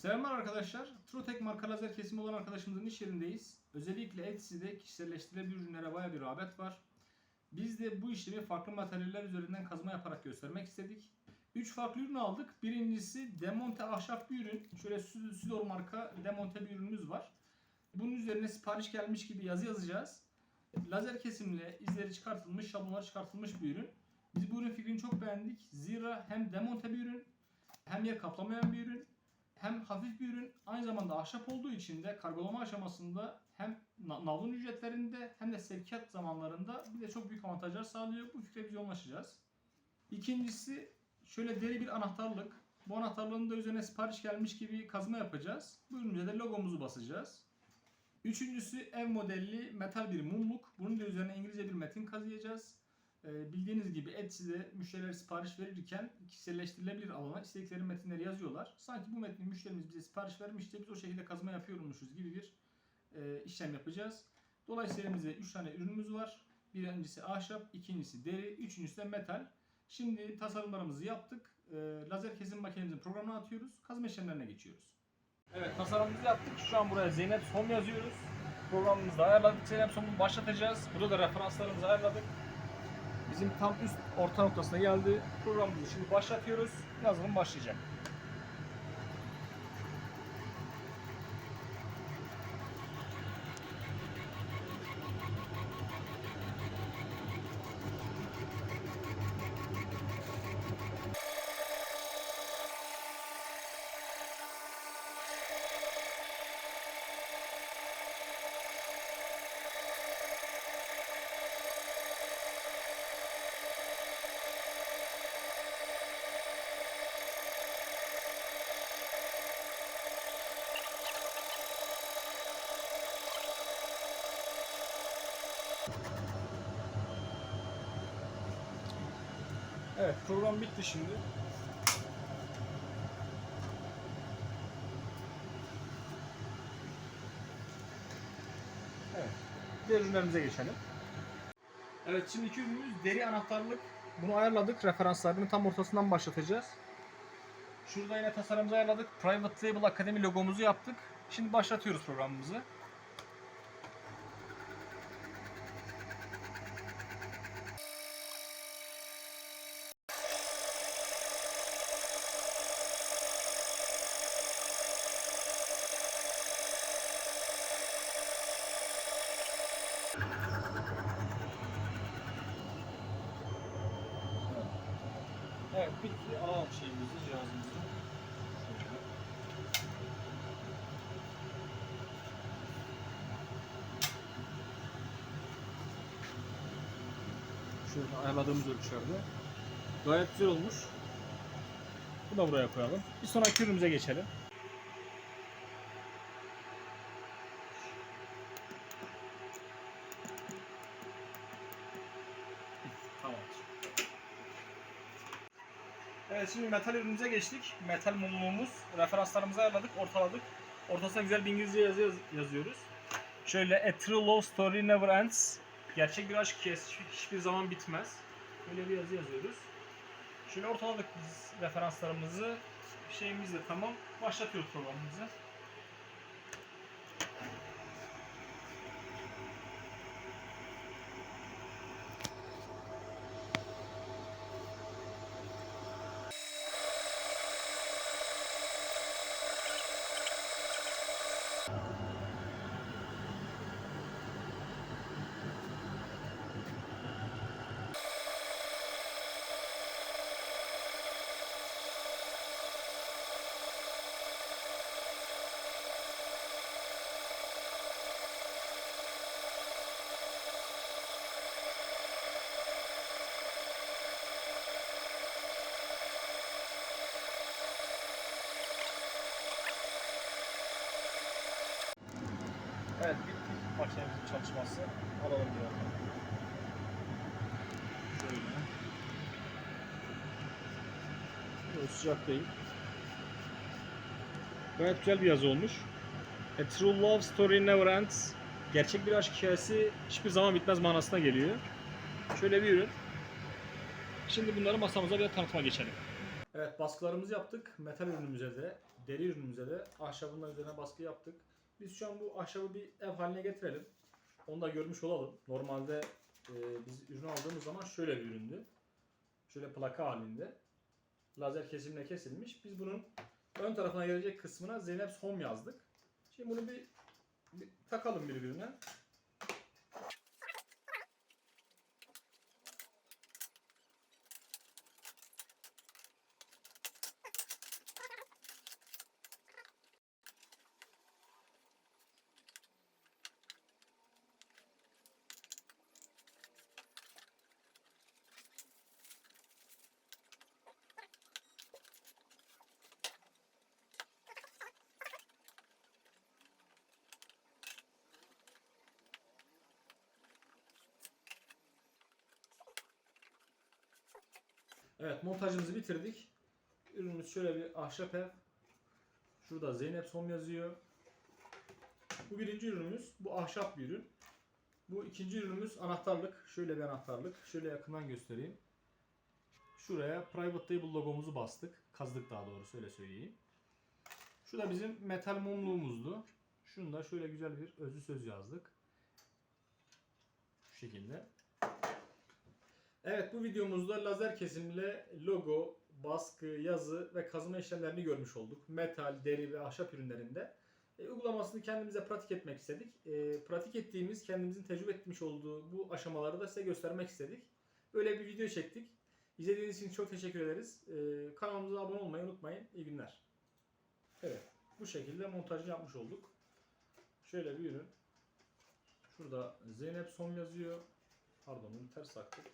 Selamlar arkadaşlar. Trutek marka lazer kesimi olan arkadaşımızın iş yerindeyiz. Özellikle Etsy'de kişiselleştirilebilir ürünlere baya bir rağbet var. Biz de bu işlemi farklı materyaller üzerinden kazma yaparak göstermek istedik. 3 farklı ürün aldık. Birincisi demonte ahşap bir ürün. Şöyle Südor marka demonte bir ürünümüz var. Bunun üzerine sipariş gelmiş gibi yazı yazacağız. Lazer kesimle izleri çıkartılmış, şablonlar çıkartılmış bir ürün. Biz bu ürün fikrini çok beğendik. Zira hem demonte bir ürün, hem yer kaplamayan bir ürün, hem hafif bir ürün aynı zamanda ahşap olduğu için de kargolama aşamasında hem na- navlun ücretlerinde hem de sevkiyat zamanlarında bir de çok büyük avantajlar sağlıyor. Bu fikre biz yoğunlaşacağız. İkincisi şöyle deri bir anahtarlık. Bu anahtarlığın da üzerine sipariş gelmiş gibi kazma yapacağız. Bu ürünümüze de logomuzu basacağız. Üçüncüsü ev modelli metal bir mumluk. Bunun da üzerine İngilizce bir metin kazıyacağız. Ee, bildiğiniz gibi Etsy'de müşteriler sipariş verirken kişiselleştirilebilir alana istedikleri metinleri yazıyorlar. Sanki bu metni müşterimiz bize sipariş vermiş de biz o şekilde kazma yapıyormuşuz gibi bir e, işlem yapacağız. Dolayısıyla elimizde 3 tane ürünümüz var. Birincisi ahşap, ikincisi deri, üçüncüsü de metal. Şimdi tasarımlarımızı yaptık. E, lazer kesim makinemizin programına atıyoruz. Kazma işlemlerine geçiyoruz. Evet tasarımımızı yaptık. Şu an buraya Zeynep Son yazıyoruz. Programımızı ayarladık. Zeynep Son'u başlatacağız. Burada da referanslarımızı ayarladık. Bizim tam üst orta noktasına geldi. Programımızı şimdi başlatıyoruz. Yazılım başlayacak. Evet program bitti şimdi. Evet. Diğer ürünlerimize geçelim. Evet şimdi iki ürünümüz deri anahtarlık. Bunu ayarladık. Referanslarını tam ortasından başlatacağız. Şurada yine tasarımımızı ayarladık. Private Label Academy logomuzu yaptık. Şimdi başlatıyoruz programımızı. Bitti. Alalım şeyimizi, cihazımızı. Şöyle. Ayarladığımız ölçülerde. Gayet güzel olmuş. Bu da buraya koyalım. Bir sonraki ürünümüze geçelim. Evet şimdi metal ürünümüze geçtik. Metal mumluğumuz. Referanslarımızı ayarladık, ortaladık. Ortasına güzel bir İngilizce yazı yaz- yazıyoruz. Şöyle A true love story never ends. Gerçek bir aşk hiç- hiçbir zaman bitmez. Böyle bir yazı yazıyoruz. Şöyle ortaladık biz referanslarımızı. Şeyimiz de tamam. Başlatıyoruz programımızı. Evet makinemizin çalışması. Alalım yandan. Şöyle. Böyle sıcak değil. Gayet güzel bir yazı olmuş. A true love story never ends. Gerçek bir aşk hikayesi hiçbir zaman bitmez manasına geliyor. Şöyle bir ürün. Şimdi bunları masamıza bir tanıtma geçelim. Evet baskılarımızı yaptık. Metal ürünümüze de deri ürünümüze de ahşabın üzerine baskı yaptık. Biz şu an bu ahşabı bir ev haline getirelim. Onu da görmüş olalım. Normalde e, biz ürünü aldığımız zaman şöyle bir üründü. Şöyle plaka halinde. Lazer kesimle kesilmiş. Biz bunun ön tarafına gelecek kısmına Zeynep Home yazdık. Şimdi bunu bir, bir takalım birbirine. Evet montajımızı bitirdik. Ürünümüz şöyle bir ahşap ev. Şurada Zeynep Som yazıyor. Bu birinci ürünümüz. Bu ahşap bir ürün. Bu ikinci ürünümüz anahtarlık. Şöyle bir anahtarlık. Şöyle yakından göstereyim. Şuraya Private Table logomuzu bastık. Kazdık daha doğrusu öyle söyleyeyim. Şu da bizim metal mumluğumuzdu. Şunu da şöyle güzel bir özlü söz yazdık. Şu şekilde. Evet bu videomuzda lazer kesimle logo, baskı, yazı ve kazıma işlemlerini görmüş olduk. Metal, deri ve ahşap ürünlerinde. E, uygulamasını kendimize pratik etmek istedik. E, pratik ettiğimiz, kendimizin tecrübe etmiş olduğu bu aşamaları da size göstermek istedik. Böyle bir video çektik. İzlediğiniz için çok teşekkür ederiz. E, kanalımıza abone olmayı unutmayın. İyi günler. Evet bu şekilde montajını yapmış olduk. Şöyle bir ürün. Şurada Zeynep Son yazıyor. Pardon bunu ters taktık.